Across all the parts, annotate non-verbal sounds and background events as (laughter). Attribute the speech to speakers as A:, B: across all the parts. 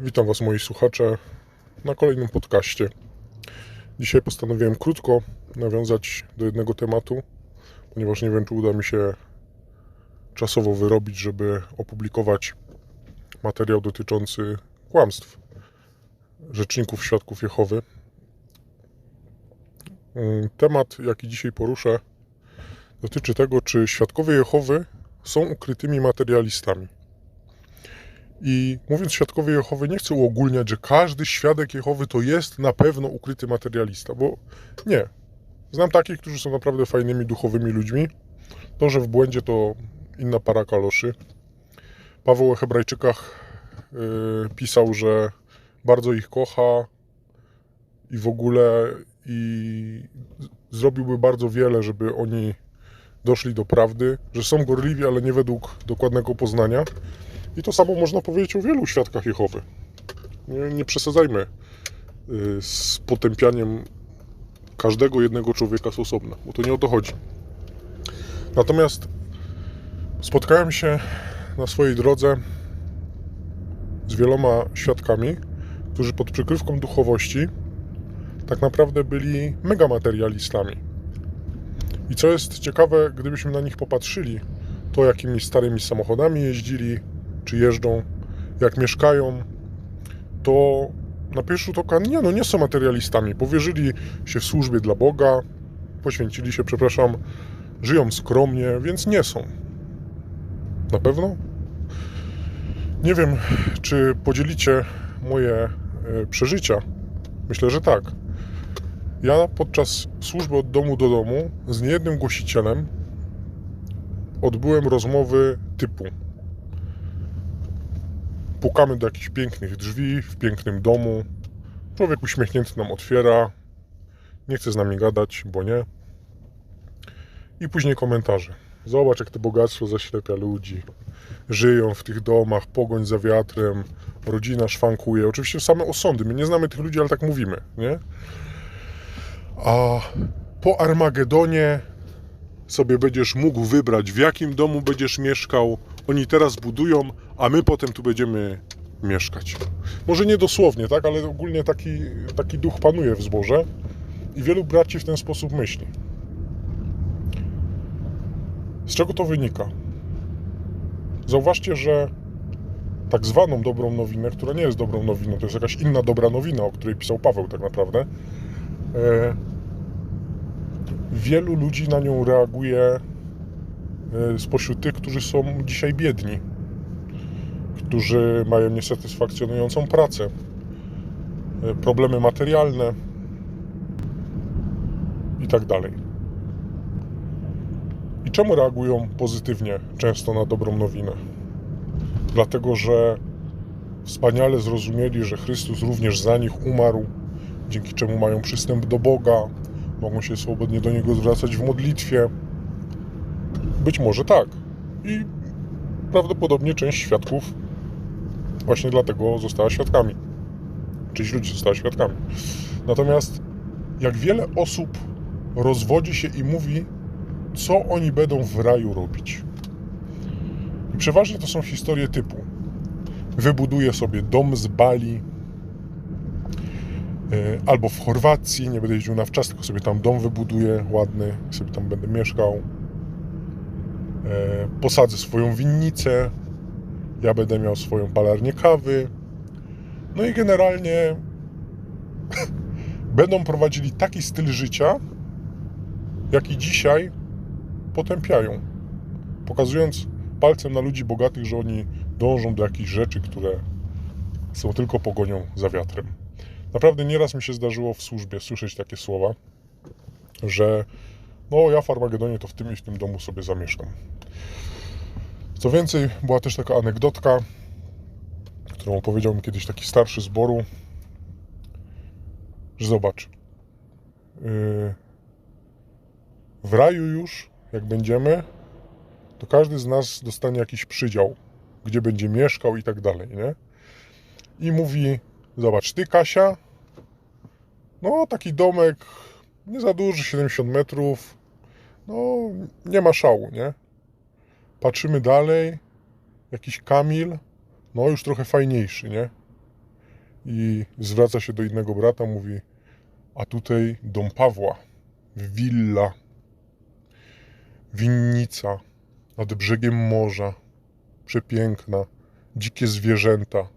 A: Witam Was, moi słuchacze, na kolejnym podcaście. Dzisiaj postanowiłem krótko nawiązać do jednego tematu, ponieważ nie wiem, czy uda mi się czasowo wyrobić, żeby opublikować materiał dotyczący kłamstw rzeczników świadków Jehowy. Mm, Temat, jaki dzisiaj poruszę, dotyczy tego, czy świadkowie Jehowy są ukrytymi materialistami. I mówiąc świadkowie Jehowy, nie chcę uogólniać, że każdy świadek Jehowy to jest na pewno ukryty materialista, bo nie. Znam takich, którzy są naprawdę fajnymi, duchowymi ludźmi. To, że w błędzie to inna para kaloszy. Paweł o Hebrajczykach yy, pisał, że bardzo ich kocha i w ogóle i zrobiłby bardzo wiele, żeby oni doszli do prawdy, że są gorliwi, ale nie według dokładnego poznania. I to samo można powiedzieć o wielu świadkach Jehowy. Nie, nie przesadzajmy y, z potępianiem każdego jednego człowieka z osobna, bo to nie o to chodzi. Natomiast spotkałem się na swojej drodze z wieloma świadkami, którzy pod przykrywką duchowości tak naprawdę byli mega materialistami. I co jest ciekawe, gdybyśmy na nich popatrzyli, to jakimi starymi samochodami jeździli, czy jeżdżą, jak mieszkają, to na pierwszy rzut oka nie, no nie są materialistami. Powierzyli się w służbie dla Boga, poświęcili się, przepraszam, żyją skromnie, więc nie są. Na pewno? Nie wiem, czy podzielicie moje e, przeżycia. Myślę, że tak. Ja podczas służby od domu do domu z niejednym głosicielem odbyłem rozmowy typu pukamy do jakichś pięknych drzwi w pięknym domu. Człowiek uśmiechnięty nam otwiera, nie chce z nami gadać, bo nie. I później komentarze. Zobacz, jak to bogactwo zaślepia ludzi. Żyją w tych domach, pogoń za wiatrem, rodzina szwankuje. Oczywiście same osądy. My nie znamy tych ludzi, ale tak mówimy, nie? A po Armagedonie sobie będziesz mógł wybrać, w jakim domu będziesz mieszkał. Oni teraz budują, a my potem tu będziemy mieszkać. Może nie dosłownie, tak, ale ogólnie taki, taki duch panuje w zborze i wielu braci w ten sposób myśli. Z czego to wynika? Zauważcie, że tak zwaną dobrą nowinę, która nie jest dobrą nowiną, to jest jakaś inna dobra nowina, o której pisał Paweł tak naprawdę. E, wielu ludzi na nią reaguje spośród tych, którzy są dzisiaj biedni, którzy mają niesatysfakcjonującą pracę, e, problemy materialne i tak dalej. I czemu reagują pozytywnie często na dobrą nowinę? Dlatego, że wspaniale zrozumieli, że Chrystus również za nich umarł, dzięki czemu mają przystęp do Boga, mogą się swobodnie do Niego zwracać w modlitwie. Być może tak. I prawdopodobnie część świadków właśnie dlatego została świadkami. Część ludzi została świadkami. Natomiast jak wiele osób rozwodzi się i mówi, co oni będą w raju robić. I przeważnie to są historie typu wybuduję sobie dom z Bali, E, albo w Chorwacji, nie będę jeździł na wczas, tylko sobie tam dom wybuduję ładny, sobie tam będę mieszkał. E, posadzę swoją winnicę, ja będę miał swoją palarnię kawy. No i generalnie (laughs) będą prowadzili taki styl życia, jaki dzisiaj potępiają. Pokazując palcem na ludzi bogatych, że oni dążą do jakichś rzeczy, które są tylko pogonią za wiatrem. Naprawdę nieraz mi się zdarzyło w służbie słyszeć takie słowa, że no ja w Armagedonie to w tym i w tym domu sobie zamieszkam. Co więcej, była też taka anegdotka, którą opowiedział mi kiedyś taki starszy zboru, że zobacz, yy, w raju już, jak będziemy, to każdy z nas dostanie jakiś przydział, gdzie będzie mieszkał i tak dalej, nie? I mówi, zobacz, ty Kasia, no taki domek, nie za duży, 70 metrów, no nie ma szału, nie? Patrzymy dalej, jakiś Kamil, no już trochę fajniejszy, nie? i zwraca się do innego brata, mówi: A tutaj dom Pawła, willa, winnica. Nad brzegiem morza, przepiękna, dzikie zwierzęta.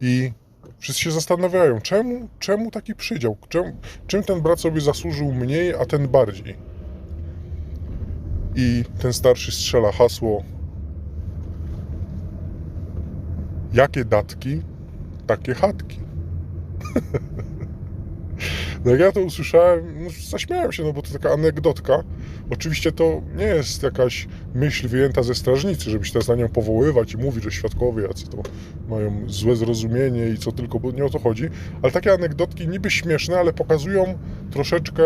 A: I wszyscy się zastanawiają, czemu, czemu taki przydział? Czemu, czym ten brat sobie zasłużył mniej, a ten bardziej? I ten starszy strzela hasło: Jakie datki, takie chatki. (laughs) Jak ja to usłyszałem, no zaśmiałem się, no bo to taka anegdotka. Oczywiście to nie jest jakaś myśl wyjęta ze strażnicy, żeby się teraz na nią powoływać i mówić, że świadkowie jacy to mają złe zrozumienie i co tylko, bo nie o to chodzi. Ale takie anegdotki niby śmieszne, ale pokazują troszeczkę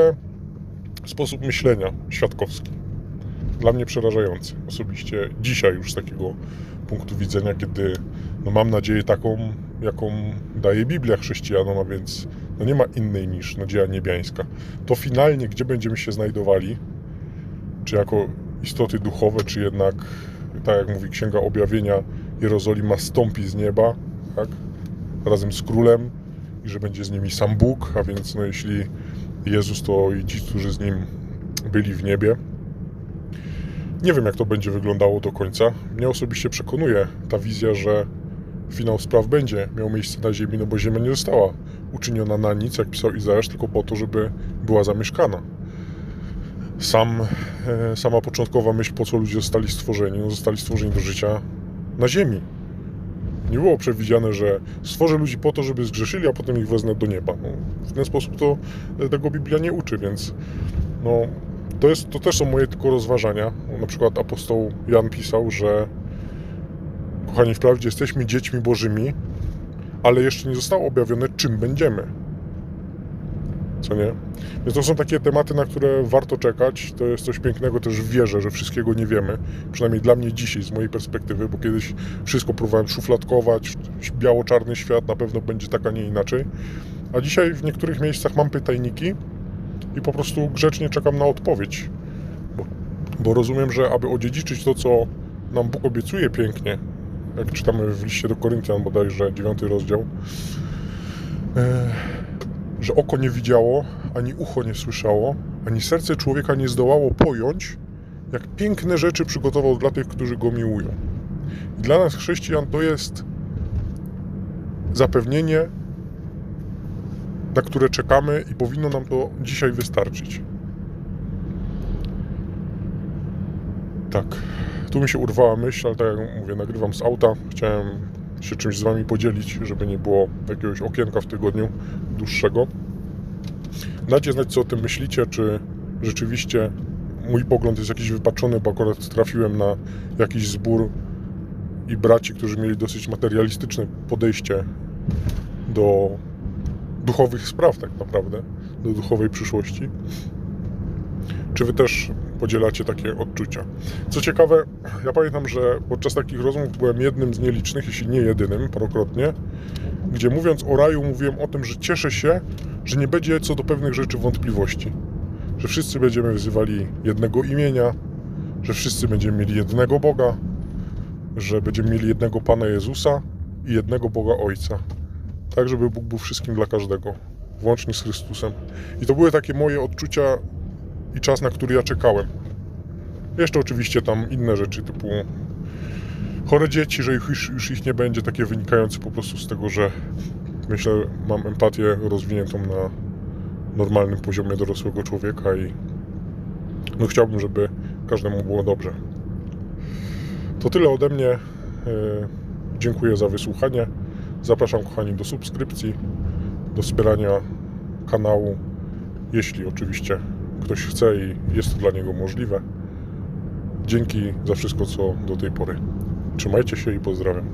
A: sposób myślenia świadkowski. Dla mnie przerażający osobiście dzisiaj już z takiego punktu widzenia, kiedy no mam nadzieję taką, jaką daje Biblia chrześcijanom, a więc no nie ma innej niż nadzieja niebiańska. To finalnie, gdzie będziemy się znajdowali, czy jako istoty duchowe, czy jednak, tak jak mówi Księga Objawienia, Jerozolima stąpi z nieba, tak, razem z królem i że będzie z nimi sam Bóg, a więc no jeśli Jezus, to i ci, którzy z Nim byli w niebie. Nie wiem, jak to będzie wyglądało do końca. Mnie osobiście przekonuje ta wizja, że finał spraw będzie miał miejsce na ziemi, no bo ziemia nie została uczyniona na nic, jak pisał Izajasz, tylko po to, żeby była zamieszkana. Sam, e, sama początkowa myśl, po co ludzie zostali stworzeni, no zostali stworzeni do życia na ziemi. Nie było przewidziane, że stworzę ludzi po to, żeby zgrzeszyli, a potem ich wezmę do nieba. No, w ten sposób to e, tego Biblia nie uczy, więc no, to, jest, to też są moje tylko rozważania. Na przykład apostoł Jan pisał, że kochani, wprawdzie jesteśmy dziećmi bożymi, ale jeszcze nie zostało objawione, czym będziemy. Co nie? Więc to są takie tematy, na które warto czekać. To jest coś pięknego też w wierze, że wszystkiego nie wiemy. Przynajmniej dla mnie dzisiaj, z mojej perspektywy, bo kiedyś wszystko próbowałem szufladkować. Biało-czarny świat na pewno będzie tak, a nie inaczej. A dzisiaj w niektórych miejscach mam pytajniki i po prostu grzecznie czekam na odpowiedź. Bo, bo rozumiem, że aby odziedziczyć to, co nam Bóg obiecuje pięknie, jak czytamy w liście do Koryntian bodajże, 9 rozdział, e, że oko nie widziało, ani ucho nie słyszało, ani serce człowieka nie zdołało pojąć, jak piękne rzeczy przygotował dla tych, którzy go miłują. I dla nas, chrześcijan, to jest zapewnienie, na które czekamy i powinno nam to dzisiaj wystarczyć. Tak, tu mi się urwała myśl, ale tak jak mówię, nagrywam z auta. Chciałem się czymś z Wami podzielić, żeby nie było jakiegoś okienka w tygodniu dłuższego. Dajcie znać, co o tym myślicie, czy rzeczywiście mój pogląd jest jakiś wypaczony, bo akurat trafiłem na jakiś zbór i braci, którzy mieli dosyć materialistyczne podejście do duchowych spraw tak naprawdę, do duchowej przyszłości. Czy wy też podzielacie takie odczucia? Co ciekawe, ja pamiętam, że podczas takich rozmów byłem jednym z nielicznych, jeśli nie jedynym, parokrotnie, gdzie mówiąc o raju, mówiłem o tym, że cieszę się, że nie będzie co do pewnych rzeczy wątpliwości. Że wszyscy będziemy wzywali jednego imienia, że wszyscy będziemy mieli jednego Boga, że będziemy mieli jednego Pana Jezusa i jednego Boga Ojca. Tak, żeby Bóg był wszystkim dla każdego, włącznie z Chrystusem. I to były takie moje odczucia i czas, na który ja czekałem. Jeszcze oczywiście tam inne rzeczy, typu chore dzieci, że już, już ich nie będzie, takie wynikające po prostu z tego, że myślę, mam empatię rozwiniętą na normalnym poziomie dorosłego człowieka i no chciałbym, żeby każdemu było dobrze. To tyle ode mnie. E, Dziękuję za wysłuchanie. Zapraszam kochani do subskrypcji, do wspierania kanału, jeśli oczywiście ktoś chce i jest to dla niego możliwe. Dzięki za wszystko, co do tej pory. Trzymajcie się i pozdrawiam.